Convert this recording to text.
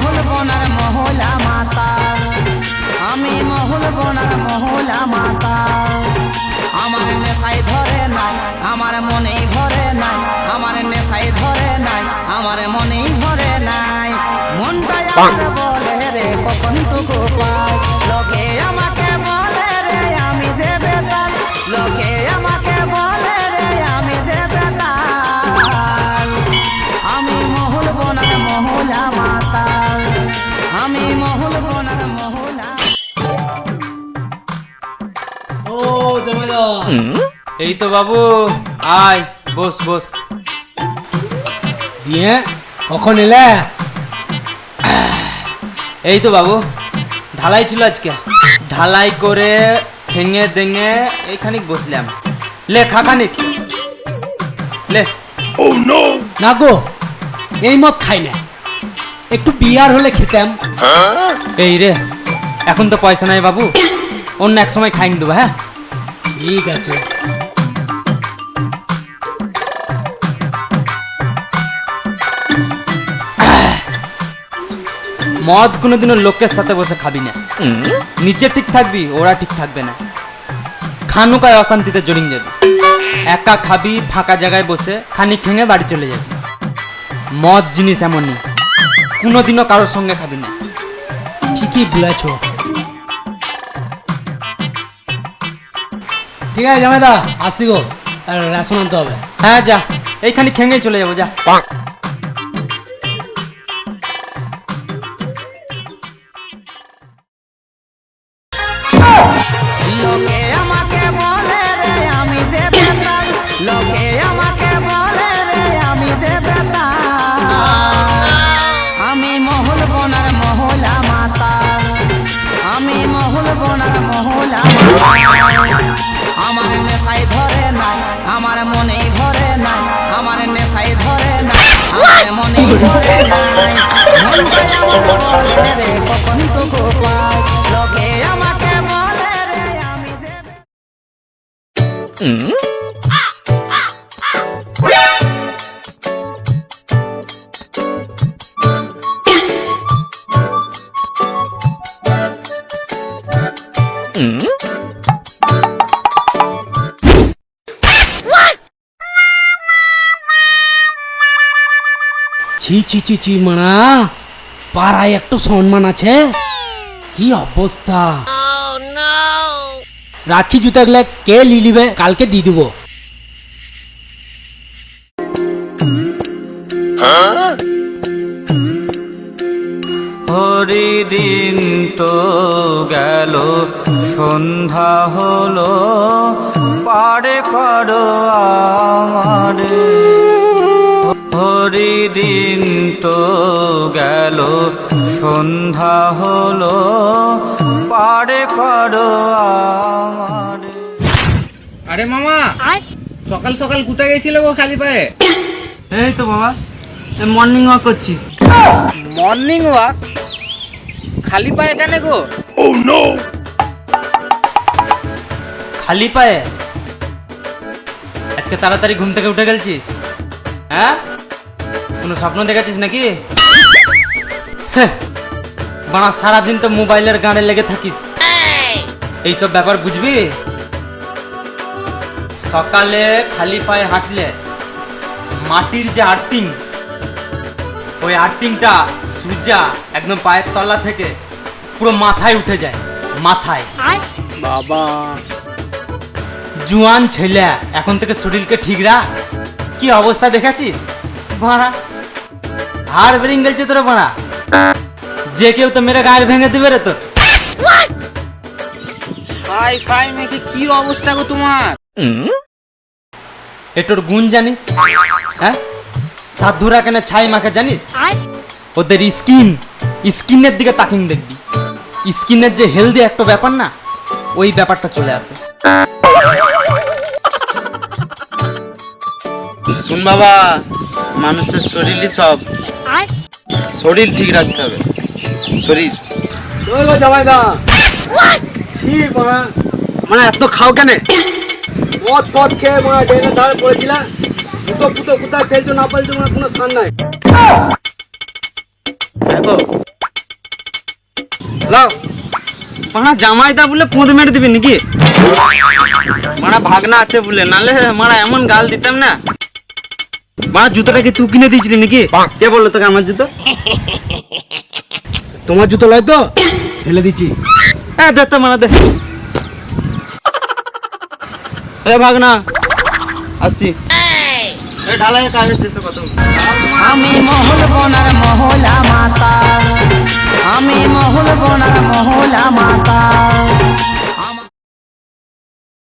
মহল বনার মহলা মাতা। আমি মহল বনার মহলা মাতা। আমার নেশাই ধরে নাই আমার মনেই ভরে নাই আমার নেশাই ধরে নাই আমার মনেই ভরে নাই। মনটা এই তো বাবু আয় বস বস। দিয়ে কখন এলে? এই তো বাবু ঢালাই ছিল আজকে। ঢালাই করে ঠেঙে দেঙে এইখানিক বসলাম। লে খাখানিক লে। না গো এই মদ খাই না। একটু বিয়ার হলে খেতাম। এই রে এখন তো পয়সা নাই বাবু। অন্য এক সময় খাইন দেবো হ্যাঁ? ঠিক আছে। মদ কোনোদিনও লোকের সাথে বসে খাবি না। নিজে ঠিক থাকবি ওরা ঠিক থাকবে না। খানুকায় অশান্তিতে জড়িয়ে যাবে। একা খাবি ফাঁকা জায়গায় বসে খানি খেঙে বাড়ি চলে যাবি। মদ জিনিস এমনই কোনোদিনও কারোর সঙ্গে খাবি না। ঠিকই বলেছ। ঠিক আছে, জামাইদা আসি গো আর রেশন আনতে হবে। হ্যাঁ যা। এইখানে খেঙে চলে যাব, যা। যে ছি ছি ছি ছি মানা পাড়ায় একটু সম্মান আছে? কি অবস্থা? রাখি জুতাগুলো কে লিলিবে? কালকে দিয়ে দিব। হরিদিন তো গেল সন্ধ্যা হলো। পারে করো আমারে। হরিদিন তো গেল সন্ধ্যা হলো পারে করো আমারে। আরে মামা সকাল সকাল কোথায় গেছিল গো খালি পায়ে? এই তো বাবা মর্নিং ওয়াক করছি। মর্নিং ওয়াক খালি পায়ে কেন গো? খালি পায়ে? আজকে তাড়াতাড়ি ঘুম থেকে উঠে গেলছিস হ্যাঁ? কোনো স্বপ্ন দেখেছিস নাকি? হ্যাঁ, বাড়া সারাদিন তো মোবাইলের গানে লেগে থাকিস। এইসব ব্যাপার বুঝবি? সকালে খালি পায়ে হাঁটলে মাটির যে আর্থিং ওই আর্থিংটা সূর্যা একদম পায়ের তলা থেকে পুরো মাথায় উঠে যায় মাথায়। বাবা। জুয়ান ছেলে এখন থেকে শরীরকে ঠিক রাখ। কি অবস্থা দেখেছিস ভাড়া হাড় বেরিং গেলছে তোর ভাড়া যে কেউ তো মেরে গাড়ি ভেঙে দিবে রে তোর। ফাই ফাই মেখে কি অবস্থা গো তোমার? এ তোর গুণ জানিস? হ্যাঁ? সাধুরা কেন ছাই মাখে জানিস? ওদের স্কিন স্কিনের দিকে তাকিং দেখবি। স্কিনের যে হেলদি একটা ব্যাপার না ওই ব্যাপারটা চলে আসে। শুন বাবা মানুষের শরীরই সব। শরীর ঠিক রাখতে হবে। শরীর। মানা মানে এত খাও কেন? মদ ফদ খেয়ে মানে ড্রেনের ধারে পড়েছিল জুতো ফুতো কোথায় ফেলছো না ফেলছো মানে কোনো স্থান নাই। দেখো। লাও মারা জামাইদা বলে পোঁদ মেরে দিবি নাকি? মারা ভাগনা আছে বলে। নালে মারা এমন গাল দিতাম না। মারা জুতোটা কি তুই কিনে দিয়েছিলি নাকি? কে বলল তোকে আমার জুতো? তোমার জুতো লয় তো? ফেলে দিচ্ছি। হ্যাঁ দে তো মানে দে। এ ভাগ না আসছি ঢালাই কাজ হচ্ছে কত আমি মহুল বনার মহলা মাতা। আমি মহুল বনার মহলা মাতা।